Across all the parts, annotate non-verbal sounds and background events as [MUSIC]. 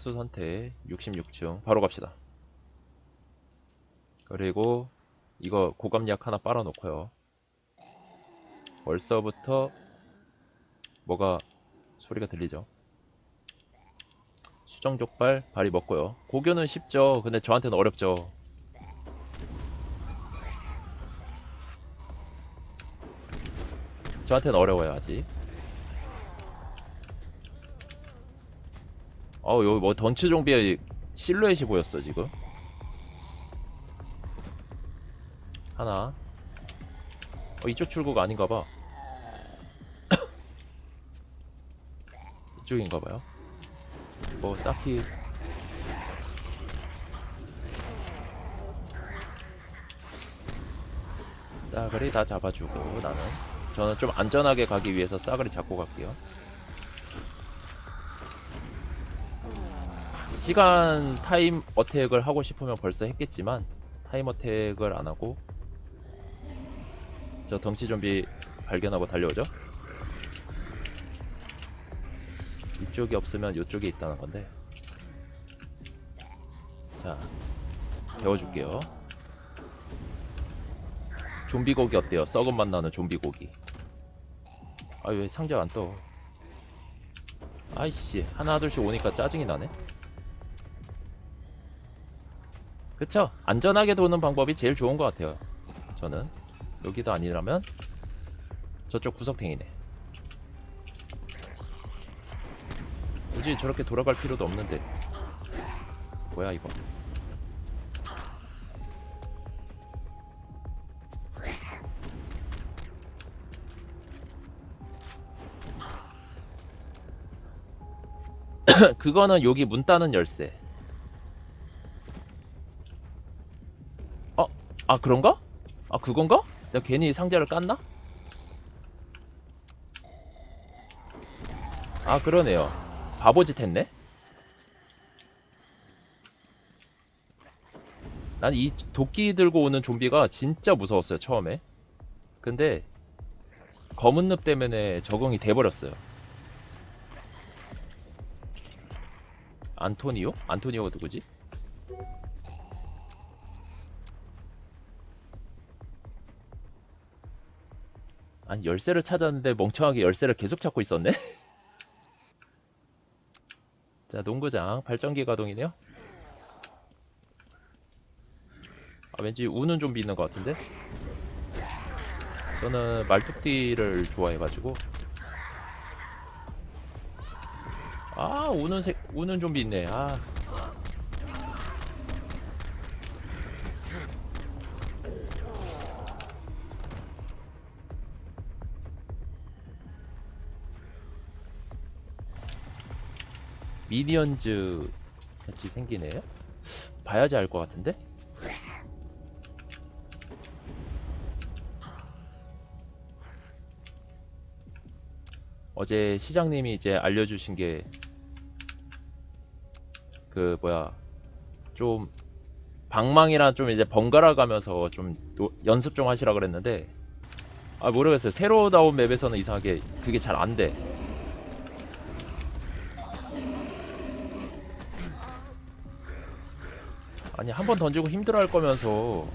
층수 선택 66층 바로 갑시다. 그리고 이거 고감약 하나 빨아놓고요. 벌써부터 뭐가 소리가 들리죠? 수정족발 발이 먹고요. 고교는 쉽죠. 근데 저한테는 어렵죠. 저한테는 어려워요 아직. 어우 여기 뭐 던치 좀비의 실루엣이 보였어 지금. 하나. 어 이쪽 출구가 아닌가봐. [COUGHS] 이쪽인가봐요. 뭐 딱히 싸그리 다 잡아주고 나는 저는 좀 안전하게 가기 위해서 싸그리 잡고 갈게요 시간 타임 어택을 하고 싶으면 벌써 했겠지만 타임 어택을 안 하고 저 덩치 좀비 발견하고 달려오죠? 이쪽이 없으면 이쪽에 있다는 건데. 자 배워줄게요. 좀비 고기 어때요? 썩은 맛 나는 좀비 고기. 아 왜 상자 안 떠? 아이씨 하나 둘씩 오니까 짜증이 나네 그쵸? 안전하게 도는 방법이 제일 좋은 것 같아요. 저는. 여기도 아니라면 저쪽 구석탱이네. 굳이 저렇게 돌아갈 필요도 없는데. 뭐야 이거? [CLEARS THROAT] 그거는 여기 문 따는 열쇠 어? 아 그런가? 아 그건가? 내가 괜히 상자를 깠나? 아 그러네요 바보짓 했네? 난 이 도끼 들고 오는 좀비가 진짜 무서웠어요 처음에 근데 검은 늪 때문에 적응이 돼버렸어요 안토니오? 안토니오 누구지? 아니 열쇠를 찾았는데 멍청하게 열쇠를 계속 찾고 있었네? [LAUGHS] 자 농구장. 발전기 가동이네요. 아 왠지 우는 좀비 있는 것 같은데? 저는 말뚝띠를 좋아해가지고. 아 우는 색 우는 좀비 있네. 아 미니언즈 같이 생기네요? 봐야지 알 것 같은데? 어제 시장님이 이제 알려주신 게 그 뭐야 좀 방망이랑 좀 이제 번갈아 가면서 좀 노- 연습 좀 하시라 그랬는데 아 모르겠어요. 새로 나온 맵에서는 이상하게 그게 잘 안 돼. 아니 한 번 던지고 힘들어할 거면서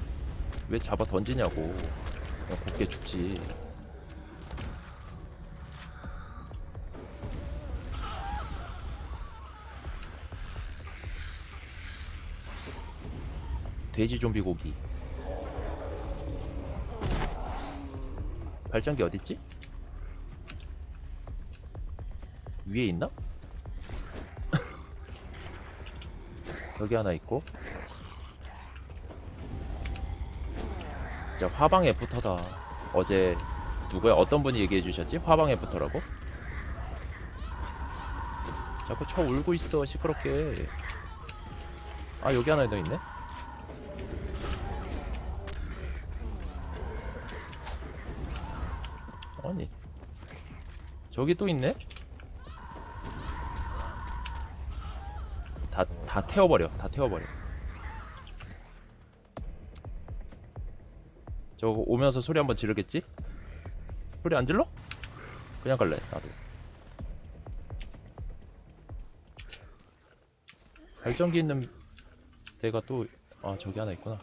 왜 잡아 던지냐고 그냥 곱게 죽지. 돼지 좀비 고기. 발전기 어딨지? 위에 있나? [LAUGHS] 여기 하나 있고. 진짜 화방 애프터다. 어제 누구야? 어떤 분이 얘기해 주셨지? 화방 애프터라고? 자꾸 쳐 울고 있어 시끄럽게. 아 여기 하나 더 있네. 아니 저기 또 있네? 다, 다 태워버려 다 태워버려 저거 오면서 소리 한번 지르겠지? 소리 안 질러? 그냥 갈래 나도. 발전기 있는 데가 또 아 저기 하나 있구나.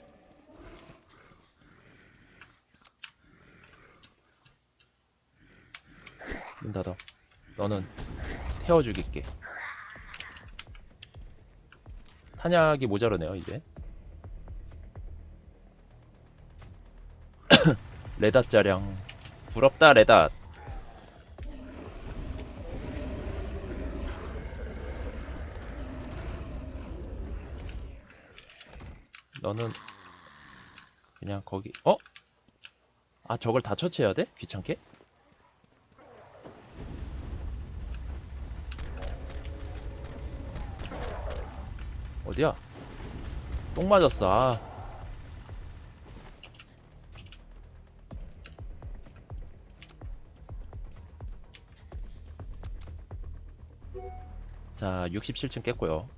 문 닫아. 너는 태워 죽일게. 탄약이 모자르네요 이제 레닷 자량 부럽다 레닷 너는 그냥 거기 어? 아 저걸 다 처치해야 돼? 귀찮게? 어디야? 똥 맞았어 아. 자 67층 깼고요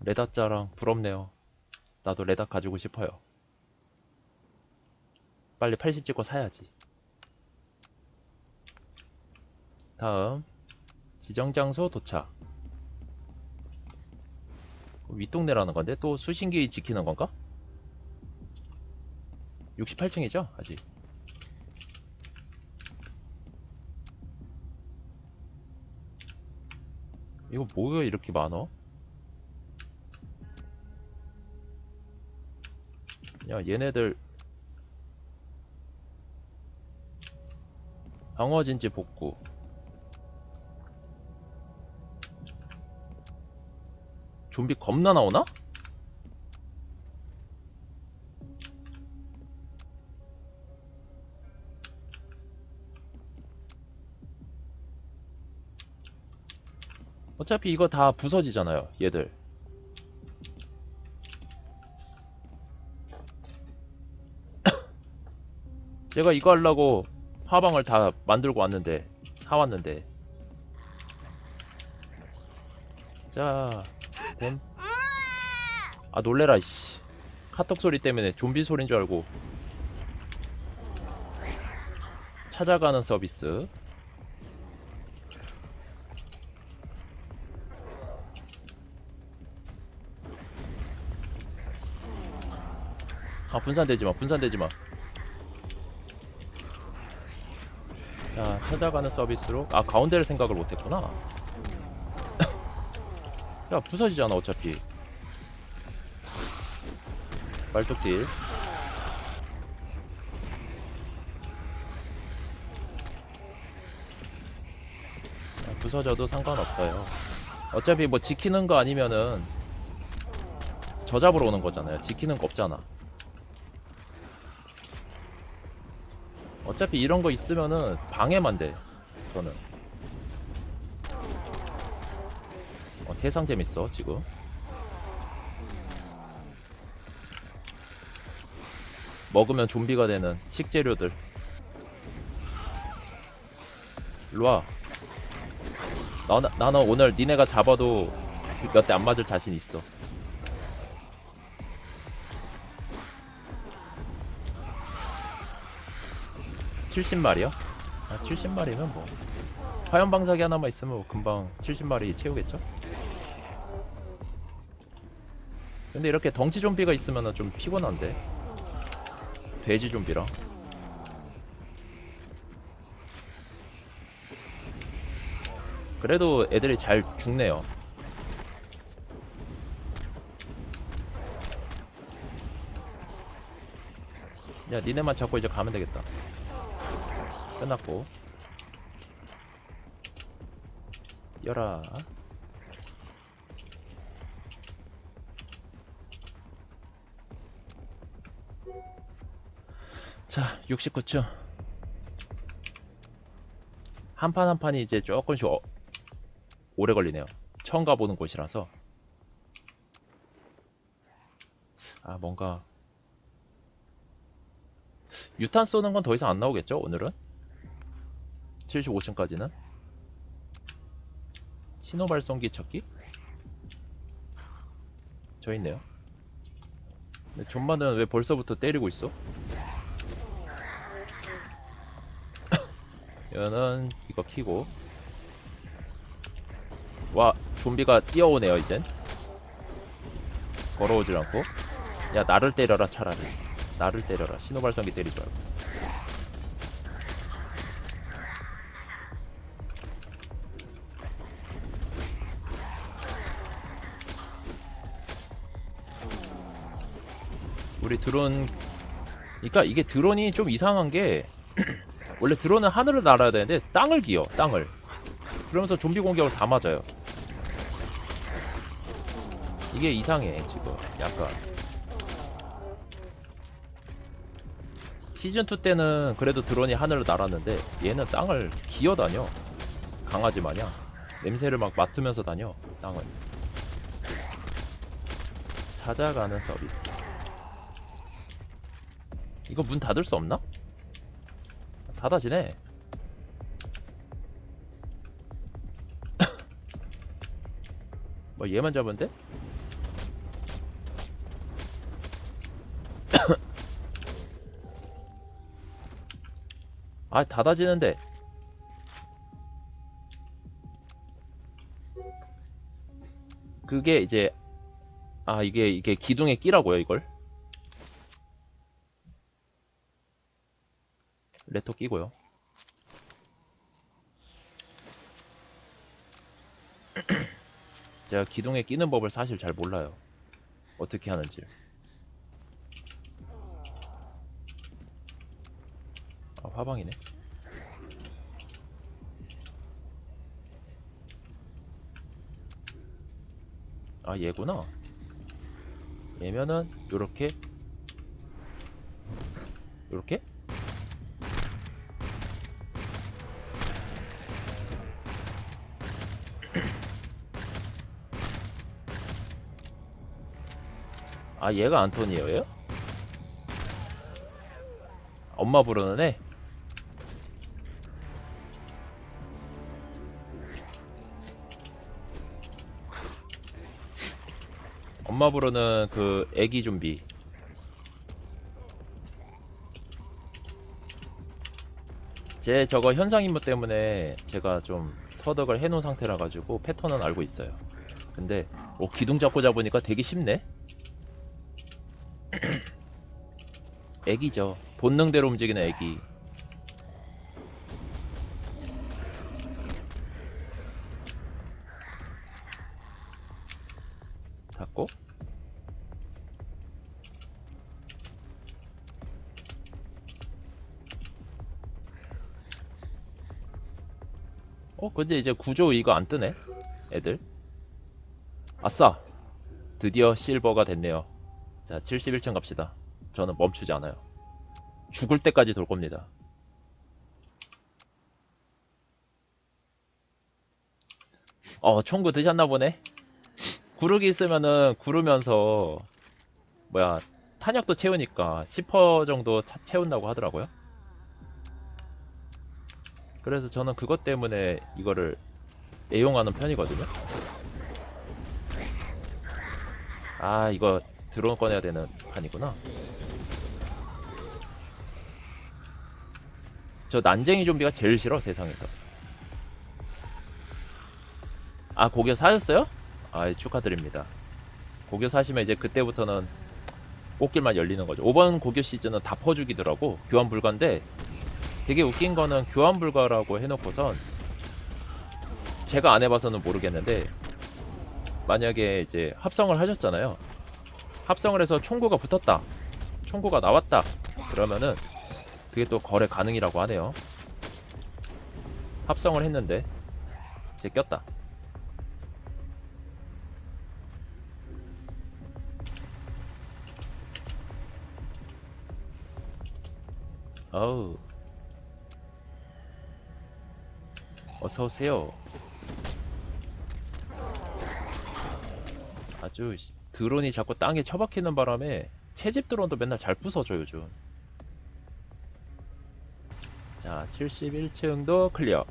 레닷자랑 부럽네요. 나도 레닷 가지고 싶어요. 빨리 80 찍고 사야지. 다음 지정 장소 도착. 윗동네라는 건데 또 수신기 지키는 건가? 68층이죠? 아직. 이거 뭐가 이렇게 많어? 야 얘네들 방어진지 복구 좀비 겁나 나오나? 어차피 이거 다 부서지잖아요 얘들. [COUGHS] 제가 이거 하려고 화방을 다 만들고 왔는데 사왔는데. 자 됨. 아 놀래라 씨. 카톡 소리 때문에 좀비 소리인 줄 알고. 찾아가는 서비스 아 분산되지마 분산되지마. 자 찾아가는 서비스로. 아 가운데를 생각을 못했구나. [LAUGHS] 야 부서지잖아 어차피. 말뚝딜 아, 부서져도 상관없어요. 어차피 뭐 지키는 거 아니면은 저 잡으러 오는 거잖아요. 지키는 거 없잖아 어차피 이런 거 있으면은 방해만 돼 저는. 어, 세상 재밌어 지금. 먹으면 좀비가 되는 식재료들. 일로와. 나, 나는 오늘 니네가 잡아도 몇 대 안 맞을 자신 있어 칠십 마리요 아 70마리면 뭐. 화염 방사기 하나만 있으면 뭐 금방 70마리 채우겠죠? 근데 이렇게 덩치 좀비가 있으면 좀 피곤한데? 돼지 좀비랑? 그래도 애들이 잘 죽네요. 야 니네만 잡고 이제 가면 되겠다 끝났고. 열아. 자 69층 한 판 한 판이 이제 조금씩 어, 오래 걸리네요. 처음 가보는 곳이라서. 아 뭔가 유탄 쏘는 건 더 이상 안 나오겠죠 오늘은 75층까지는? 신호 발송기 찾기? 저 있네요. 근데 존마는 왜 벌써부터 때리고 있어? [COUGHS] 이거는 이거 키고. 와 좀비가 뛰어오네요 이젠. 걸어오질 않고. 야 나를 때려라 차라리. 나를 때려라. 신호발성기 때리지 말고 우리 드론 그러니까 이게 드론이 좀 이상한 게 [CLEARS THROAT] 원래 드론은 하늘을 날아야 되는데 땅을 기어 땅을. 그러면서 좀비 공격을 다 맞아요. 이게 이상해 지금 약간. 시즌2 때는 그래도 드론이 하늘을 날았는데 얘는 땅을 기어다녀. 강아지 마냥. 냄새를 막 맡으면서 다녀 땅을. 찾아가는 서비스 이거 문 닫을 수 없나? 닫아지네 [COUGHS] 뭐 얘만 잡으면 돼? [COUGHS] 아 닫아지는데 그게 이제 아 이게 이게 기둥에 끼라고요 이걸 레토 끼고요. [CLEARS THROAT] 제가 기둥에 끼는 법을 사실 잘 몰라요. 어떻게 하는지. 아 화방이네. 아 얘구나. 얘면은 요렇게 요렇게 아 얘가 안토니오예요? 엄마 부르는 애? 엄마 부르는 그 애기 좀비 제 저거 현상 임무 때문에 제가 좀 터득을 해놓은 상태라 가지고 패턴은 알고 있어요 근데 오 기둥 잡고 잡으니까 되게 쉽네 애기죠. 본능대로 움직이는 애기. 닫고 어, 근데 이제 구조 이거 안 뜨네. 애들. 아싸. 드디어 실버가 됐네요. 자, 71층 갑시다. 저는 멈추지 않아요. 죽을 때까지 돌 겁니다. 어, 총구 드셨나 보네? 구르기 있으면은 구르면서, 뭐야, 탄약도 채우니까 10% 정도 차- 채운다고 하더라고요. 그래서 저는 그것 때문에 이거를 애용하는 편이거든요. 아, 이거 드론 꺼내야 되는 판이구나. 저 난쟁이 좀비가 제일 싫어 세상에서. 아 고교 사셨어요? 아 축하드립니다. 고교 사시면 이제 그때부터는 꽃길만 열리는 거죠. 5번 고교 시즌은 다 퍼주기더라고 교환 불가인데 되게 웃긴 거는 교환 불가라고 해놓고선 제가 안 해봐서는 모르겠는데 만약에 이제 합성을 하셨잖아요. 합성을 해서 총구가 붙었다. 총구가 나왔다. 그러면은 그게 또 거래 가능이라고 하네요. 합성을 했는데 제 꼈다. 어우. 어서 오세요. 아주 씨, 드론이 자꾸 땅에 처박히는 바람에 채집 드론도 맨날 잘 부서져 요즘. 자, 71층도 클리어.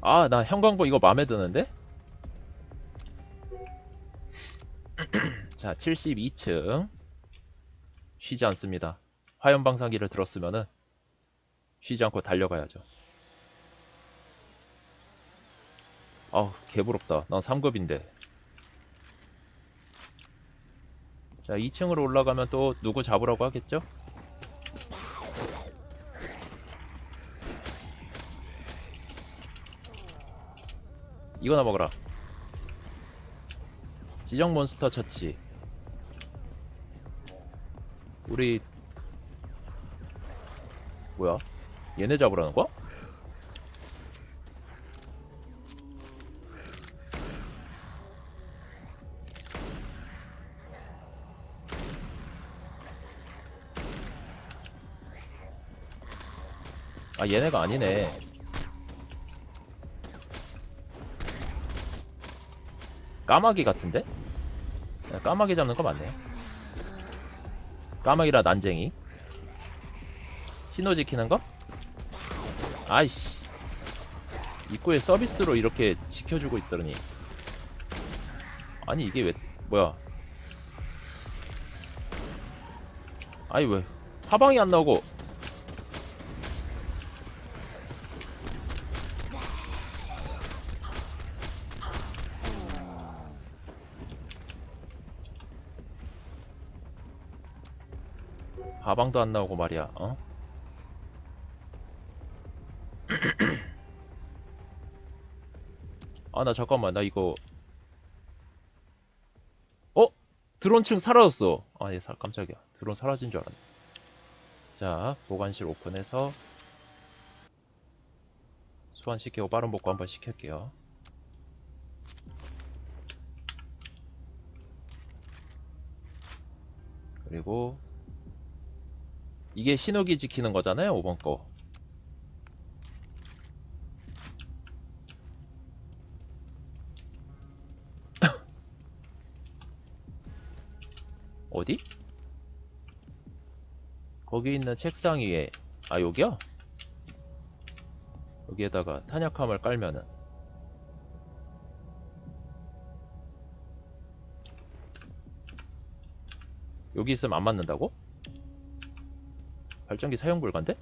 아, 나 형광보 이거 마음에 드는데? [CLEARS THROAT] 자, 72층. 쉬지 않습니다. 화염방사기를 들었으면은 쉬지 않고 달려가야죠. 아우 개부럽다 난 3급인데 자 2층으로 올라가면 또 누구 잡으라고 하겠죠? 이거나 먹어라 지정 몬스터 처치 우리 뭐야 얘네 잡으라는 거야? 아 얘네가 아니네. 까마귀 같은데? 야, 까마귀 잡는 거 맞네 까마귀라 난쟁이. 신호 지키는 거? 아이씨. 입구에 서비스로 이렇게 지켜주고 있더니. 아니 이게 왜 뭐야. 아니 왜 하방이 안 나오고 하방도 안 나오고 말이야 어? [CLEARS THROAT] 아 나 잠깐만 나 이거. 어? 드론층 사라졌어. 아예 깜짝이야. 드론 사라진 줄 알았네. 자 보관실 오픈해서 소환시키고 빠른 복구 한번 시킬게요. 그리고 이게 신호기 지키는 거잖아요 5번 거 [LAUGHS] 어디? 거기 있는 책상 위에 아 여기야? 여기에다가 탄약함을 깔면은 여기 있으면 안 맞는다고? 발전기 사용 불가인데?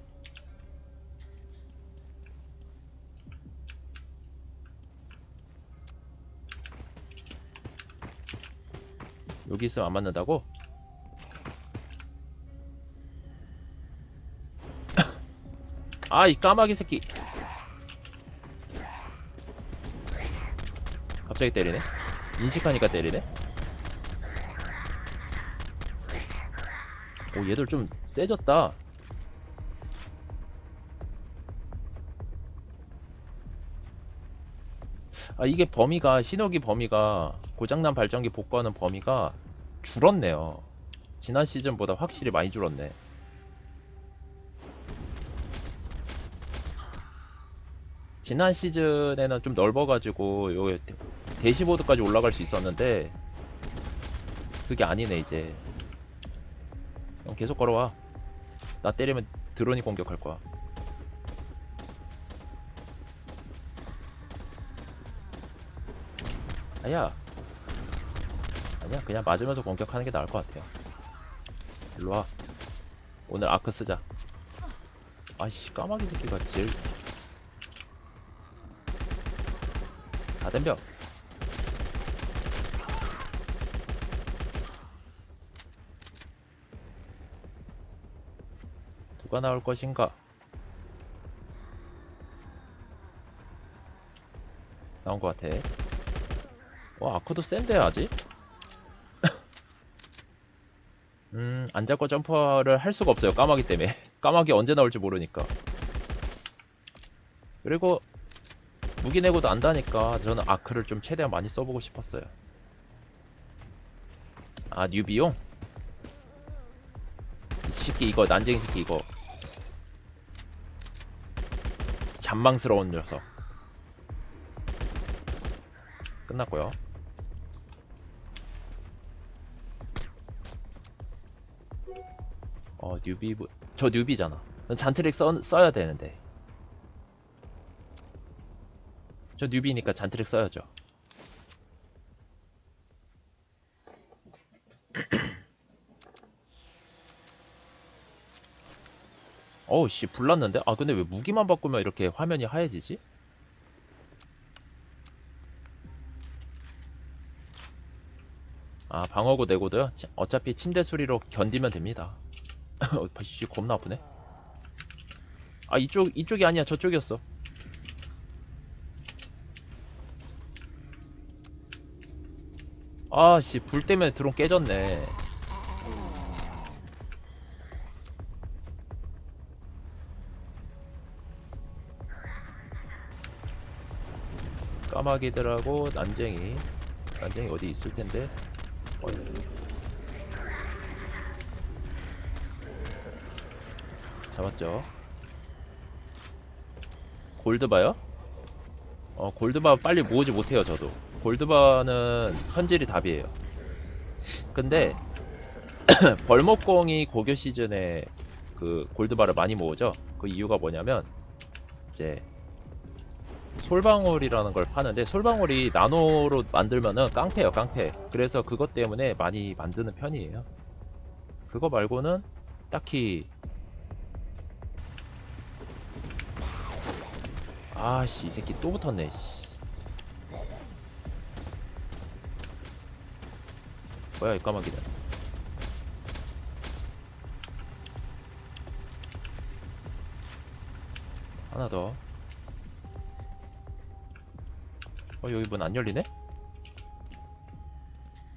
여기 있으면 안 맞는다고? [COUGHS] 아 이 까마귀 새끼 갑자기 때리네 인식하니까 때리네 오 얘들 좀 세졌다 아 이게 범위가 신호기 범위가 고장난 발전기 복구하는 범위가 줄었네요. 지난 시즌보다 확실히 많이 줄었네. 지난 시즌에는 좀 넓어가지고 요 대- 대시보드까지 올라갈 수 있었는데 그게 아니네 이제. 형 계속 걸어와. 나 때리면 드론이 공격할 거야 아야. 아니야. 그냥 맞으면서 공격하는 게 나을 것 같아요. 일로와. 오늘 아크 쓰자. 아이씨 까마귀 새끼가 제일. 다 덤벼. 누가 나올 것인가? 나온 것 같아 와 아크도 센데 아직? [LAUGHS] 음, 안 잡고 점퍼를 할 수가 없어요 까마귀 때문에. [LAUGHS] 까마귀 언제 나올지 모르니까. 그리고 무기 내고도 안다니까 저는 아크를 좀 최대한 많이 써보고 싶었어요. 아 뉴비용? 이 새끼 이거 난쟁이 새끼 이거. 잔망스러운 녀석. 끝났고요 뉴비 뭐, 저 뉴비잖아 잔트릭 써, 써야 되는데 저 뉴비니까 잔트릭 써야죠 [CLEARS THROAT] 어우 씨 불났는데? 아 근데 왜 무기만 바꾸면 이렇게 화면이 하얘지지? 아 방어구 내고도요? 어차피 침대 수리로 견디면 됩니다 [LAUGHS] 어, 씨 겁나 아프네. 아 이쪽 이쪽이 아니야. 저쪽이었어. 아씨. 불 때문에 드론 깨졌네. 까마귀들하고 난쟁이. 난쟁이 어디 있을 텐데 잡았죠. 골드바요? 어 골드바 빨리 모으지 못해요 저도. 골드바는 현질이 답이에요. 근데 [CLEARS THROAT] 벌목공이 고교 시즌에 그 골드바를 많이 모으죠. 그 이유가 뭐냐면 이제 솔방울이라는 걸 파는데 솔방울이 나노로 만들면은 깡패예요 깡패. 그래서 그것 때문에 많이 만드는 편이에요. 그거 말고는 딱히 아씨 이 새끼 또 붙었네 씨 뭐야 이 까마귀는 하나 더 어 여기 문 안 열리네?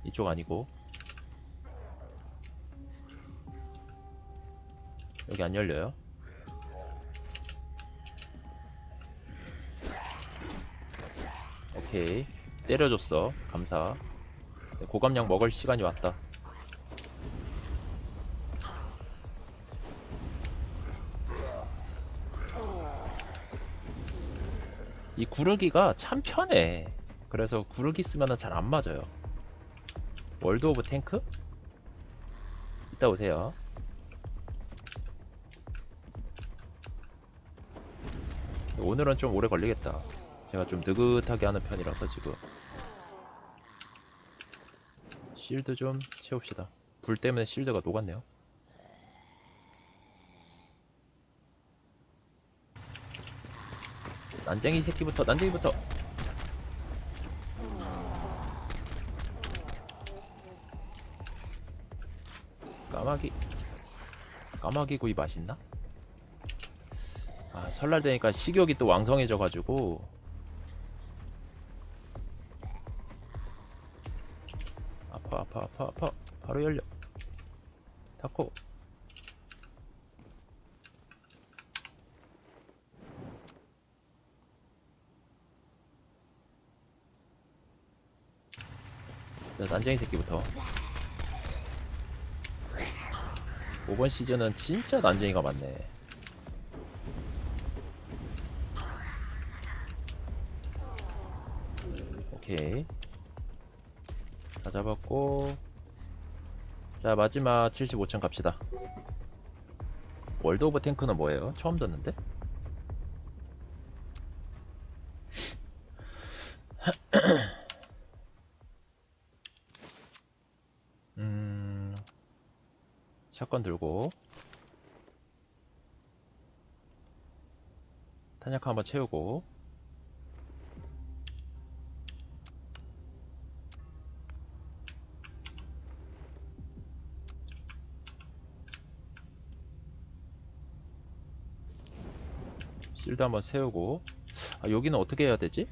이쪽 아니고 여기 안 열려요? 오케이. 때려줬어. 감사. 네, 고감량 먹을 시간이 왔다. 이 구르기가 참 편해. 그래서 구르기 쓰면 잘안 맞아요. 월드 오브 탱크? 이따 오세요. 오늘은 좀 오래 걸리겠다 제가 좀 느긋하게 하는 편이라서 지금. 실드 좀 채웁시다. 불 때문에 실드가 녹았네요. 난쟁이 새끼부터 난쟁이부터. 까마귀 까마귀 구이 맛있나? 아 설날 되니까 식욕이 또 왕성해져 가지고 파 아파 아파. 바로 열려. 타코 자 난쟁이 새끼부터. 5번 시즌은 진짜 난쟁이가 많네 오케이 다 잡았고 자 마지막 75층 갑시다 월드 오브 탱크는 뭐예요? 처음 듣는데? [CLEARS THROAT] 음 샷건 들고 탄약 한번 채우고 실드 한번 세우고 아 여기는 어떻게 해야 되지?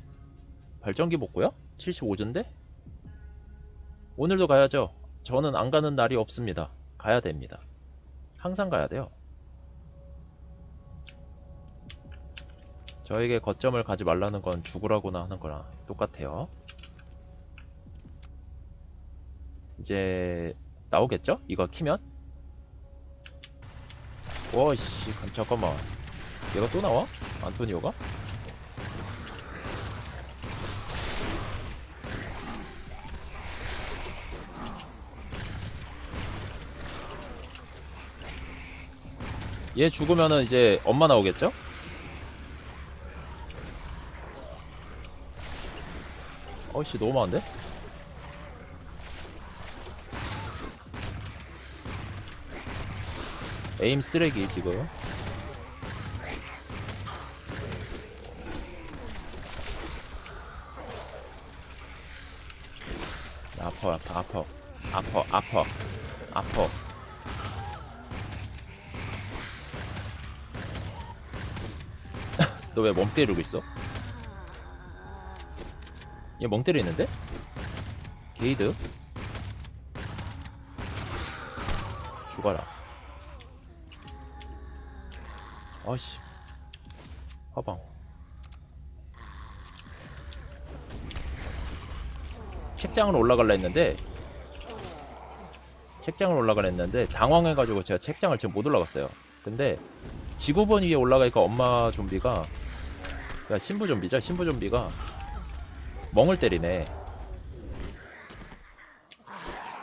발전기 복구요? 75주인데? 오늘도 가야죠 저는 안 가는 날이 없습니다 가야 됩니다 항상 가야 돼요 저에게 거점을 가지 말라는 건 죽으라고나 하는 거랑 똑같아요 이제 나오겠죠? 이거 키면? 와씨 잠깐만 얘가 또 나와? 안토니오가? 얘 죽으면은 이제 엄마 나오겠죠? 어이씨 너무 많은데? 에임 쓰레기 지금 아파 아파 아파 아퍼 아퍼 너왜 멍 때리고 있어? 얘 멍 때리는데? 게이드? 죽어라 아씨 화방 책장으로 올라갈라 했는데 책장을 올라가려 했는데 당황해가지고 제가 책장을 지금 못 올라갔어요. 근데 지구본 위에 올라가니까 엄마 좀비가 그러니까 신부 좀비죠? 신부 좀비가 멍을 때리네.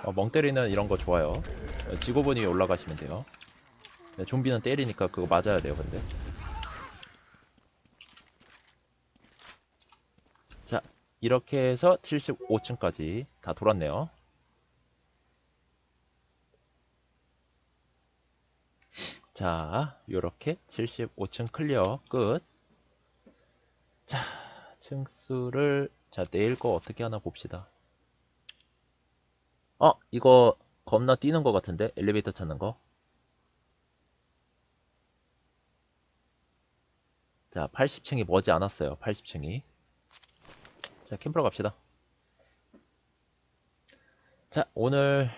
어, 멍 때리는 이런 거 좋아요. 지구본 위에 올라가시면 돼요. 네, 좀비는 때리니까 그거 맞아야 돼요 근데 자 이렇게 해서 75층까지 다 돌았네요 자 요렇게 75층 클리어 끝 자, 층수를 자 내일 거 어떻게 하나 봅시다. 어, 이거 겁나 뛰는 거 같은데 엘리베이터 찾는 거. 자, 80층이 머지 않았어요. 80층이. 자, 캠프로 갑시다. 자, 오늘